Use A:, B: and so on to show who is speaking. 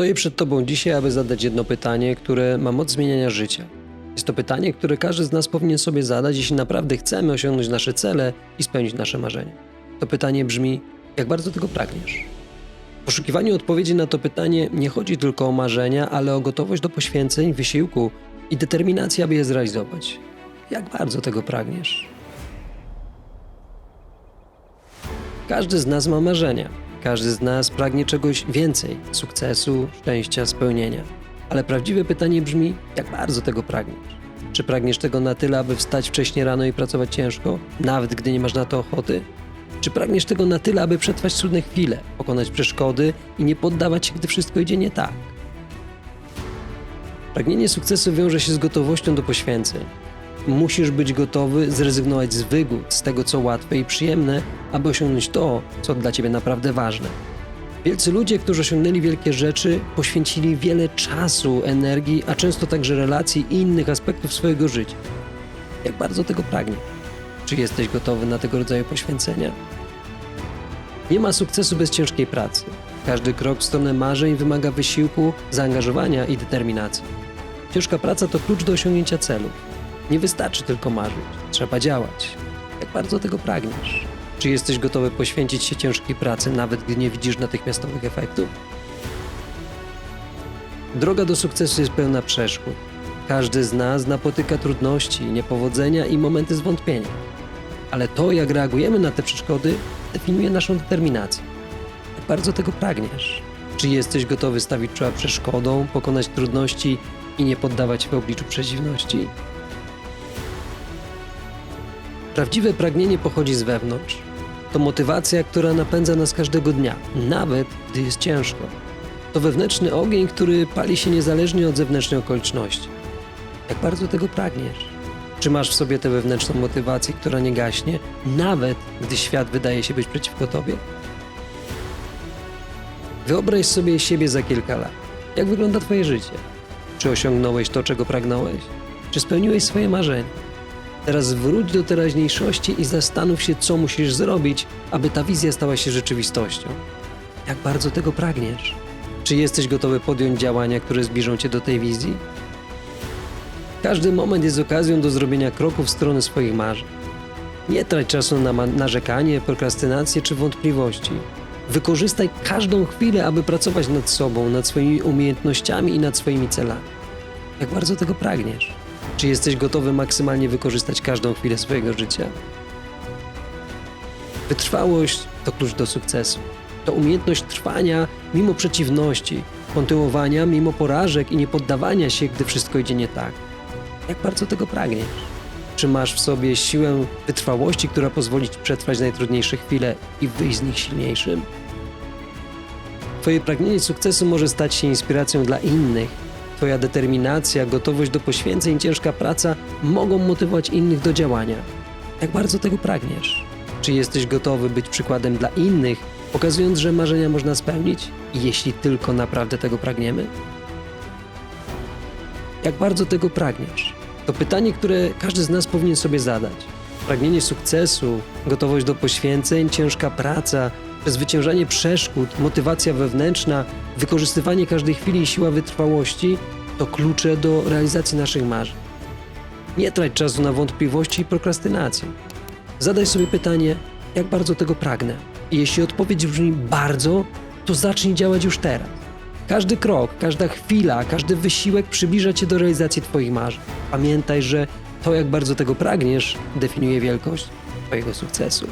A: Stoję przed Tobą dzisiaj, aby zadać jedno pytanie, które ma moc zmieniania życia. Jest to pytanie, które każdy z nas powinien sobie zadać, jeśli naprawdę chcemy osiągnąć nasze cele i spełnić nasze marzenia. To pytanie brzmi: jak bardzo tego pragniesz? W poszukiwaniu odpowiedzi na to pytanie nie chodzi tylko o marzenia, ale o gotowość do poświęceń, wysiłku i determinacji, aby je zrealizować. Jak bardzo tego pragniesz? Każdy z nas ma marzenia. Każdy z nas pragnie czegoś więcej sukcesu, szczęścia, spełnienia. Ale prawdziwe pytanie brzmi: jak bardzo tego pragniesz? Czy pragniesz tego na tyle, aby wstać wcześnie rano i pracować ciężko, nawet gdy nie masz na to ochoty? Czy pragniesz tego na tyle, aby przetrwać trudne chwile, pokonać przeszkody i nie poddawać się, gdy wszystko idzie nie tak? Pragnienie sukcesu wiąże się z gotowością do poświęceń. Musisz być gotowy zrezygnować z wygód, z tego co łatwe i przyjemne, aby osiągnąć to, co dla ciebie naprawdę ważne. Wielcy ludzie, którzy osiągnęli wielkie rzeczy, poświęcili wiele czasu, energii, a często także relacji i innych aspektów swojego życia. Jak bardzo tego pragniesz? Czy jesteś gotowy na tego rodzaju poświęcenia? Nie ma sukcesu bez ciężkiej pracy. Każdy krok w stronę marzeń wymaga wysiłku, zaangażowania i determinacji. Ciężka praca to klucz do osiągnięcia celów. Nie wystarczy tylko marzyć, trzeba działać. Jak bardzo tego pragniesz? Czy jesteś gotowy poświęcić się ciężkiej pracy, nawet gdy nie widzisz natychmiastowych efektów? Droga do sukcesu jest pełna przeszkód. Każdy z nas napotyka trudności, niepowodzenia i momenty zwątpienia. Ale to, jak reagujemy na te przeszkody, definiuje naszą determinację. Jak bardzo tego pragniesz? Czy jesteś gotowy stawić czoła przeszkodom, pokonać trudności i nie poddawać się w obliczu przeciwności? Prawdziwe pragnienie pochodzi z wewnątrz. To motywacja, która napędza nas każdego dnia, nawet gdy jest ciężko. To wewnętrzny ogień, który pali się niezależnie od zewnętrznej okoliczności. Jak bardzo tego pragniesz? Czy masz w sobie tę wewnętrzną motywację, która nie gaśnie, nawet gdy świat wydaje się być przeciwko tobie? Wyobraź sobie siebie za kilka lat. Jak wygląda Twoje życie? Czy osiągnąłeś to, czego pragnąłeś? Czy spełniłeś swoje marzenia? Teraz wróć do teraźniejszości i zastanów się, co musisz zrobić, aby ta wizja stała się rzeczywistością. Jak bardzo tego pragniesz? Czy jesteś gotowy podjąć działania, które zbliżą cię do tej wizji? Każdy moment jest okazją do zrobienia kroku w stronę swoich marzeń. Nie trać czasu na narzekanie, prokrastynację czy wątpliwości. Wykorzystaj każdą chwilę, aby pracować nad sobą, nad swoimi umiejętnościami i nad swoimi celami. Jak bardzo tego pragniesz? Czy jesteś gotowy maksymalnie wykorzystać każdą chwilę swojego życia? Wytrwałość to klucz do sukcesu. To umiejętność trwania mimo przeciwności, kontynuowania mimo porażek i nie poddawania się, gdy wszystko idzie nie tak. Jak bardzo tego pragniesz? Czy masz w sobie siłę wytrwałości, która pozwoli ci przetrwać najtrudniejsze chwile i wyjść z nich silniejszym? Twoje pragnienie sukcesu może stać się inspiracją dla innych. Twoja determinacja, gotowość do poświęceń, ciężka praca mogą motywować innych do działania. Jak bardzo tego pragniesz? Czy jesteś gotowy być przykładem dla innych, pokazując, że marzenia można spełnić, jeśli tylko naprawdę tego pragniemy? Jak bardzo tego pragniesz? To pytanie, które każdy z nas powinien sobie zadać. Pragnienie sukcesu, gotowość do poświęceń, ciężka praca, przezwyciężanie przeszkód, motywacja wewnętrzna, wykorzystywanie każdej chwili i siła wytrwałości to klucze do realizacji naszych marzeń. Nie trać czasu na wątpliwości i prokrastynację. Zadaj sobie pytanie, jak bardzo tego pragnę. I jeśli odpowiedź brzmi bardzo, to zacznij działać już teraz. Każdy krok, każda chwila, każdy wysiłek przybliża cię do realizacji Twoich marzeń. Pamiętaj, że to, jak bardzo tego pragniesz, definiuje wielkość Twojego sukcesu.